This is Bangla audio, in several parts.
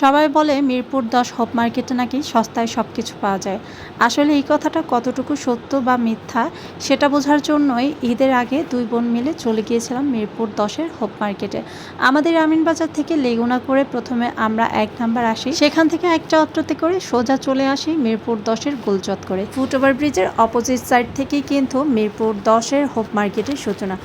সবাই বলে মিরপুর দশ হোপ মার্কেটে নাকি সস্তায় সব কিছু পাওয়া যায়। আসলে এই কথাটা কতটুকু সত্য বা মিথ্যা সেটা বোঝার জন্যই ঈদের আগে দুই বোন মিলে চলে গিয়েছিলাম মিরপুর দশের হোপ মার্কেটে। আমাদের আমিনবাজার থেকে লেগুনা করে প্রথমে আমরা এক নাম্বার আসি। সেখান থেকে একটা অটোতে করে সোজা চলে আসি মিরপুর দশের গোলচত করে ফুটওভার ব্রিজের অপোজিট সাইড থেকেই কিন্তু মিরপুর দশের হোপ মার্কেটের সূচনা।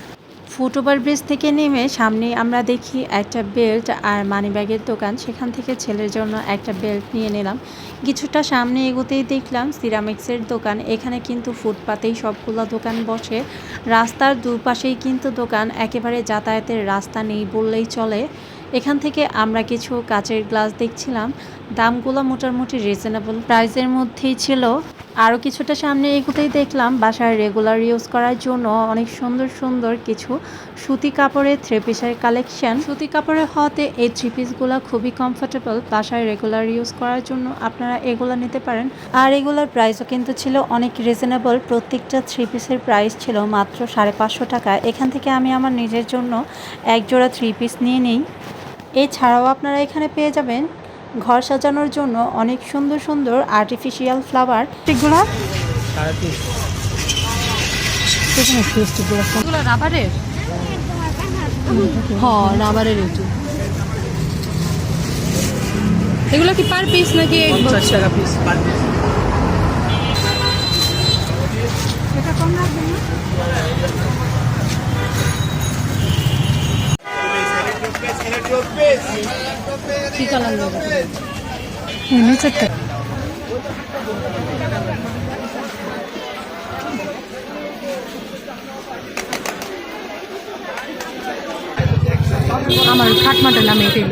ফুটওভার ব্রিজ থেকে নেমে সামনে আমরা দেখি একটা বেল্ট আর মানিব্যাগের দোকান। সেখান থেকে ছেলের জন্য একটা বেল্ট নিয়ে নিলাম। কিছুটা সামনে এগোতেই দেখলাম সিরামিক্সের দোকান। এখানে কিন্তু ফুটপাতেই সবগুলো দোকান বসে। রাস্তার দুপাশেই কিন্তু দোকান। একেবারে যাতায়াতের রাস্তা নেই বললেই চলে। এখান থেকে আমরা কিছু কাচের গ্লাস দেখছিলাম। দামগুলো মোটামুটি রিজনেবল প্রাইসের মধ্যেই ছিল আরও কিছুটা সামনে এগোতেই দেখলাম বাসায় রেগুলার ইউজ করার জন্য অনেক সুন্দর সুন্দর কিছু সুতি কাপড়ের থ্রি পিসের কালেকশন সুতি কাপড়ের হওয়াতে এই থ্রি পিসগুলো খুবই কমফোর্টেবল বাসায় রেগুলার ইউজ করার জন্য আপনারা এগুলো নিতে পারেন। আর এগুলোর প্রাইসও কিন্তু ছিল অনেক রিজনেবল প্রত্যেকটা থ্রি পিসের প্রাইস ছিল মাত্র সাড়ে পাঁচশো টাকা। এখান থেকে আমি আমার নিজের জন্য এক জোড়া থ্রি পিস নিয়ে নিই। এছাড়াও আপনারা এখানে পেয়ে যাবেন ঘর সাজানোর জন্য অনেক সুন্দর সুন্দর আর্টিফিশিয়াল ফ্লাওয়ার তিন এগুলো রাবারের? হ্যাঁ রাবারের এটি। এগুলো কি পার পিস নাকি পঞ্চাশ টাকা পিস পার পিস কি কালার নেবে নিচেরটা আমার খাটমাটার নামে এটাই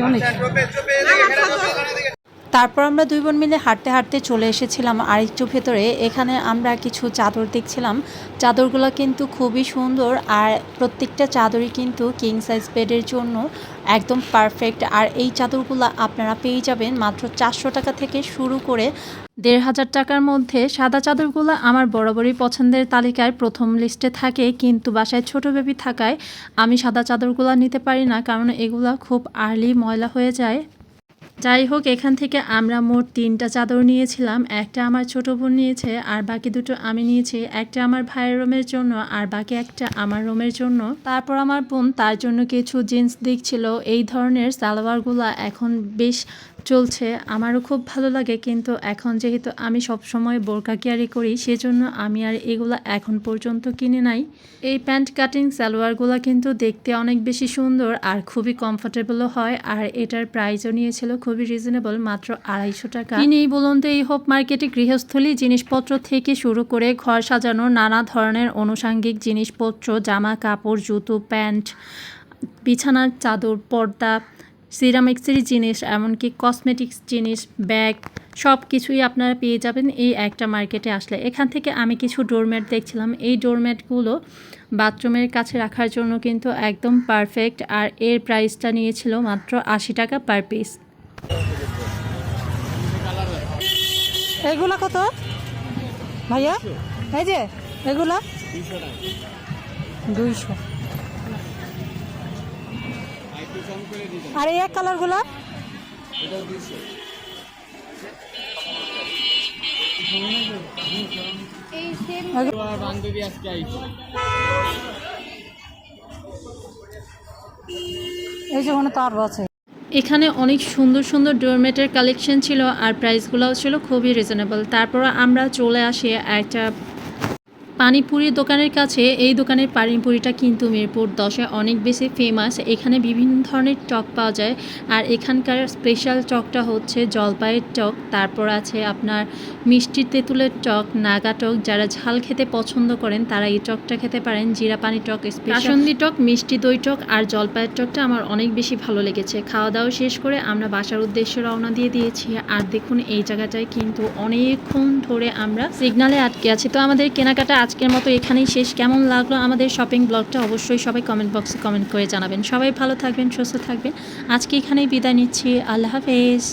অনেক। তারপর আমরা দুই বোন মিলে হাঁটতে হাঁটতে চলে এসেছিলাম আরেকটু ভেতরে। এখানে আমরা কিছু চাদর দেখছিলাম। চাদরগুলো কিন্তু খুবই সুন্দর আর প্রত্যেকটা চাদরই কিন্তু কিং সাইজ বেডের জন্য একদম পারফেক্ট আর এই চাদরগুলো আপনারা পেয়ে যাবেন মাত্র চারশো টাকা থেকে শুরু করে দেড় হাজার টাকার মধ্যে। সাদা চাদরগুলো আমার বরাবরই পছন্দের তালিকায় প্রথম লিস্টে থাকে, কিন্তু বাসায় ছোট বেবি থাকায় আমি সাদা চাদরগুলো নিতে পারি না, কারণ এগুলো খুব আর্লি ময়লা হয়ে যায়। যাই হোক, এখান থেকে আমরা মোট তিনটা চাদর নিয়েছিলাম। একটা আমার ছোট বোন নিয়েছে, আর বাকি দুটো আমি নিয়েছি। একটা আমার ভাইয়ের রুমের জন্য, আর বাকি একটা আমার রুমের জন্য। তারপর আমার বোন তার জন্য কিছু জিন্স দেখছিল। এই ধরনের সালোয়ারগুলো এখন বেশ চলছে, আমারও খুব ভালো লাগে। কিন্তু এখন যেহেতু আমি সব সময় বোরকা ক্যারি করি, সেজন্য আমি আর এগুলো এখন পর্যন্ত কিনে নাই। এই প্যান্ট কাটিং সালোয়ারগুলো কিন্তু দেখতে অনেক বেশি সুন্দর আর খুবই কমফোর্টেবলও হয়। আর এটার প্রাইসও নিয়েছিল খুবই রিজনেবল মাত্র আড়াইশো টাকা। কি নেই বলুন তো, এই হোপ মার্কেটে গৃহস্থলী জিনিসপত্র থেকে শুরু করে ঘর সাজানোর নানা ধরনের আনুষাঙ্গিক জিনিসপত্র, জামা কাপড়, জুতো, প্যান্ট, বিছানার চাদর, পর্দা সিরামিক্সের জিনিস, এমনকি কসমেটিক্স জিনিস ব্যাগ সব কিছুই আপনারা পেয়ে যাবেন এই একটা মার্কেটে আসলে। এখান থেকে আমি কিছু ডোরম্যাট দেখছিলাম। এই ডোরম্যাটগুলো বাথরুমের কাছে রাখার জন্য কিন্তু একদম পারফেক্ট আর এর প্রাইসটা নিয়েছিল মাত্র আশি টাকা পার পিস এগুলা কত? ভাইয়া, এই যে, এগুলা? দুইশো। আর এই এক কালারগুলা বান্ধবী আজকে আইছে। এই যে ওখানে তার আছে। এখানে অনেক সুন্দর সুন্দর ডোরমেটের কালেকশন ছিল আর প্রাইসগুলোও ছিল খুবই রিজনেবল তারপর আমরা চলে আসি একটা পানিপুরির দোকানের কাছে এই দোকানের পানিপুরিটা কিন্তু মিরপুর দশে অনেক বেশি ফেমাস এখানে বিভিন্ন ধরনের টক পাওয়া যায় আর এখানকার স্পেশাল টকটা হচ্ছে জলপাইয়ের টক, তারপর আছে আপনার মিষ্টি তেঁতুলের টক, নাগা টক, যারা ঝাল খেতে পছন্দ করেন তারা এই টকটা খেতে পারেন। জিরা পানি টক কাসন্দি টক, মিষ্টি দই টক আর জলপাইয়ের টকটা আমার অনেক বেশি ভালো লেগেছে। খাওয়া দাওয়া শেষ করে আমরা বাসার উদ্দেশ্যে রওনা দিয়ে দিয়েছি। আর দেখুন এই জায়গাটায় কিন্তু অনেকক্ষণ ধরে আমরা সিগনালে আটকে আছি। তো আমাদের কেনাকাটা আজকের মতো এখানেই শেষ। কেমন লাগল আমাদের শপিং ব্লগটা অবশ্যই সবাই কমেন্ট বক্সে কমেন্ট করে জানাবেন। সবাই ভালো থাকবেন, সুস্থ থাকবেন। আজকে এখানেই বিদায় নিচ্ছি। আল্লাহ হাফেজ।